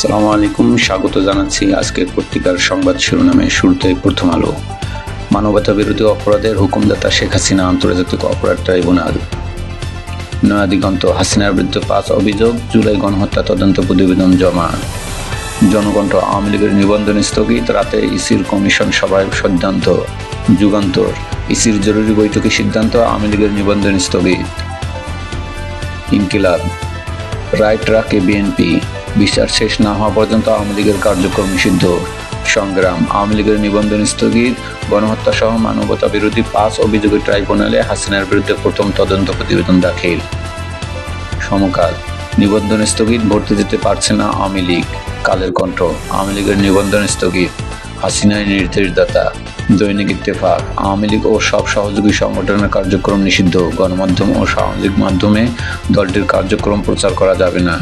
সালামু আলাইকুম, স্বাগত জানাচ্ছি আজকের পত্রিকার সংবাদ শিরোনামে শুরুতে প্রথম আলো। মানবতা বিরোধী অপরাধের হুকুমদাতা শেখ হাসিনা আন্তর্জাতিক অপরাধ ট্রাইব্যুনাল। নয়া দিগন্ত হাসিনার বিরুদ্ধে পাঁচ অভিযোগ, জুলাই গণহত্যা তদন্ত প্রতিবেদন জমা। জনকণ্ঠ আওয়ামী লীগের নিবন্ধন স্থগিত, রাতে ইসির কমিশন সভায় সিদ্ধান্ত, যুগান্তর। ইসির জরুরি বৈঠকে সিদ্ধান্ত, আওয়ামী লীগের নিবন্ধন স্থগিত। ইনকিলাব রায় ট্রাকে বিএনপি। বিচার শেষ না হওয়া পর্যন্ত আওয়ামী লীগের কার্যক্রম নিষিদ্ধ। সংগ্রাম, আওয়ামী লীগের নিবন্ধন স্থগিত। গণহত্যা সহ মানবতা বিরোধী পাঁচ অভিযোগের ট্রাইব্যুনালে হাসিনার বিরুদ্ধে প্রথম তদন্ত প্রতিবেদন দাখিল। সমকাল, নিবন্ধন স্থগিত, ভর্তি দিতে পারছে না আওয়ামী লীগ। কালের কণ্ঠ, আওয়ামী লীগের নিবন্ধন স্থগিত। হাসিনায় নির্দেশদাতা। দৈনিক ইত্তেফাক, আওয়ামী লীগ ও সব সহযোগী সংগঠনের কার্যক্রম নিষিদ্ধ। গণমাধ্যম ও সামাজিক মাধ্যমে দলটির কার্যক্রম প্রচার করা যাবে না।